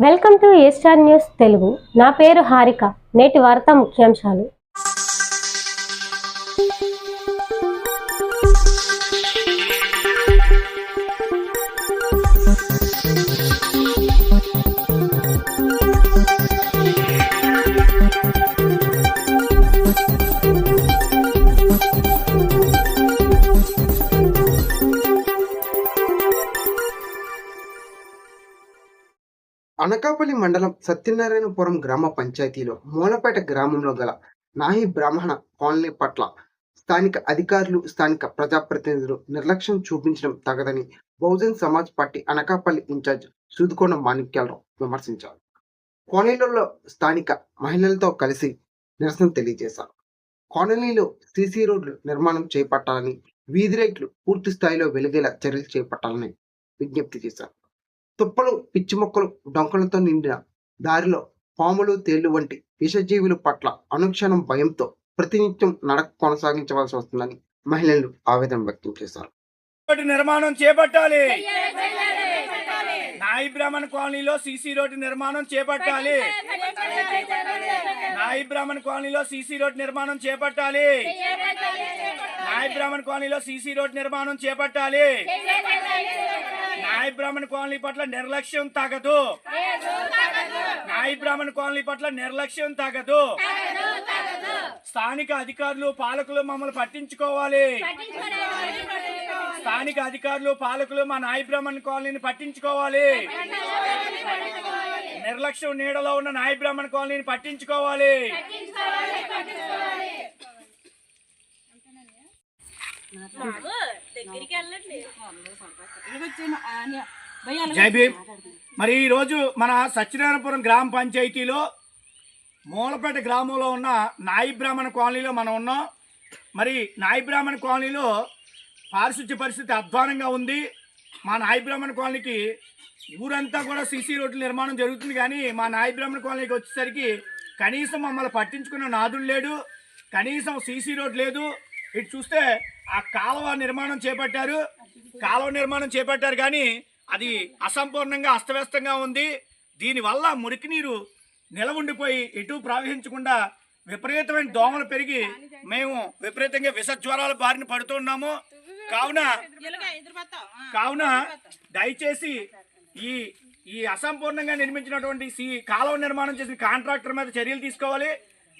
Welcome to A star news Telugu. నా పేరు హారిక. నేటి వార్తా ముఖ్యాంశాలు. అనకాపల్లి మండలం సత్యనారాయణపురం గ్రామ పంచాయతీలో మూలపేట గ్రామంలో గల నాహి బ్రాహ్మణ కాలనీ పట్ల స్థానిక అధికారులు స్థానిక ప్రజాప్రతినిధులు నిర్లక్ష్యం చూపించడం తగదని Bahujan Samaj party Anakapalli in charge Sudukonda Manikyalarao విమర్శించారు. కాలనీలలో స్థానిక మహిళలతో కలిసి నిరసన తెలియజేశారు. కాలనీలో సీసీ రోడ్లు నిర్మాణం చేపట్టాలని వీధి రేట్లు పూర్తి స్థాయిలో వెలిగేలా చర్యలు చేపట్టాలని విజ్ఞప్తి చేశారు. తుప్పలు పిచ్చి మొక్కలు డొంకలతో నిండిన దారిలో పాములు తేళ్ళు వంటి విషజీవుల పట్ల అనుక్షణం భయంతో ప్రతినిత్యం నడక కొనసాగించవలసి వస్తుందని మహిళలు ఆవేదన వ్యక్తం చేశారు. రోడ్డు నిర్మాణం చేపట్టాలి. నాయి బ్రాహ్మణ కాలనీలో సీసీ రోడ్డు నిర్మాణం చేపట్టాలి. నాయి బ్రాహ్మణ కాలనీలో సీసీ రోడ్డు నిర్మాణం చేపట్టాలి. నాయి బ్రాహ్మణ కాలనీలో సీసీ రోడ్డు నిర్మాణం చేపట్టాలి. నాయి బ్రాహ్మణ కాలనీ పట్ల నిర్లక్ష్యం తగదు. నాయి బ్రాహ్మణ కాలనీ పట్ల నిర్లక్ష్యం తగదు. స్థానిక అధికారులు పాలకులు మమ్మల్ని పట్టించుకోవాలి. స్థానిక అధికారులు పాలకులు మా నాయ బ్రాహ్మణ్ కాలనీని పట్టించుకోవాలి. నిర్లక్ష్యం నీడలో ఉన్న నాయ బ్రాహ్మణ్ కాలనీని పట్టించుకోవాలి. జై భీమ్. మరి ఈ రోజు మన సత్యనారాయణపురం గ్రామ పంచాయతీలో మూలపేట గ్రామంలో ఉన్న నాయి బ్రాహ్మణ కాలనీలో మనం ఉన్నాం. మరి నాయి బ్రాహ్మణ కాలనీలో పారిశుద్ధ్య పరిస్థితి అధ్వానంగా ఉంది. మా నాయి బ్రాహ్మణ కాలనీకి ఊరంతా కూడా సీసీ రోడ్ల నిర్మాణం జరుగుతుంది కానీ మా నాయి బ్రాహ్మణ కాలనీకి వచ్చేసరికి కనీసం మమ్మల్ని పట్టించుకున్న నాదుడు లేడు. కనీసం సీసీ రోడ్ లేదు. ఇటు చూస్తే ఆ కాలువ నిర్మాణం చేపట్టారు. కాలువ నిర్మాణం చేపట్టారు కానీ అది అసంపూర్ణంగా అస్తవ్యస్తంగా ఉంది. దీనివల్ల మురికి నీరు నిలవుండిపోయి ఎటు ప్రవహించకుండా విపరీతమైన దోమలు పెరిగి మేము విపరీతంగా విష జ్వరాల బారిన పడుతున్నాము. కావున కావున దయచేసి ఈ ఈ అసంపూర్ణంగా నిర్మించినటువంటి ఈ కాలువ నిర్మాణం చేసిన కాంట్రాక్టర్ మీద చర్యలు తీసుకోవాలి.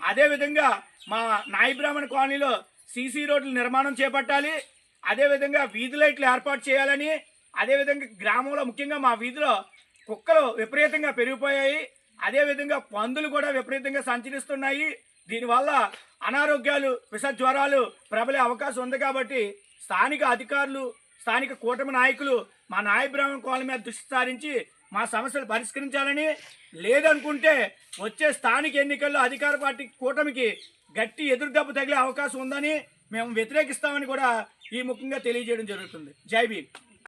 అదేవిధంగా మా నాయి బ్రాహ్మణ కాలనీలో సీసీ రోడ్ల నిర్మాణం చేపట్టాలి. అదేవిధంగా వీధి లైట్లు ఏర్పాటు చేయాలని అదేవిధంగా గ్రామంలో ముఖ్యంగా మా వీధిలో కుక్కలు విపరీతంగా పెరిగిపోయాయి. అదేవిధంగా పందులు కూడా విపరీతంగా సంచరిస్తున్నాయి. దీనివల్ల అనారోగ్యాలు విష జ్వరాలు ప్రబలే అవకాశం ఉంది కాబట్టి స్థానిక అధికారులు స్థానిక కూటమి నాయకులు మా నాయబ్రాహ్మణ కోళ్ళ మీద దృష్టి సారించి మా సమస్యలు పరిష్కరించాలని లేదనుకుంటే వచ్చే స్థానిక ఎన్నికల్లో అధికార పార్టీ కూటమికి గట్టి ఎదురుదెబ్బ తగిలే అవకాశం ఉందని మేము వ్యతిరేకిస్తామని కూడా ఈ ముఖ్యంగా తెలియజేయడం జరుగుతుంది. జై భీమ్.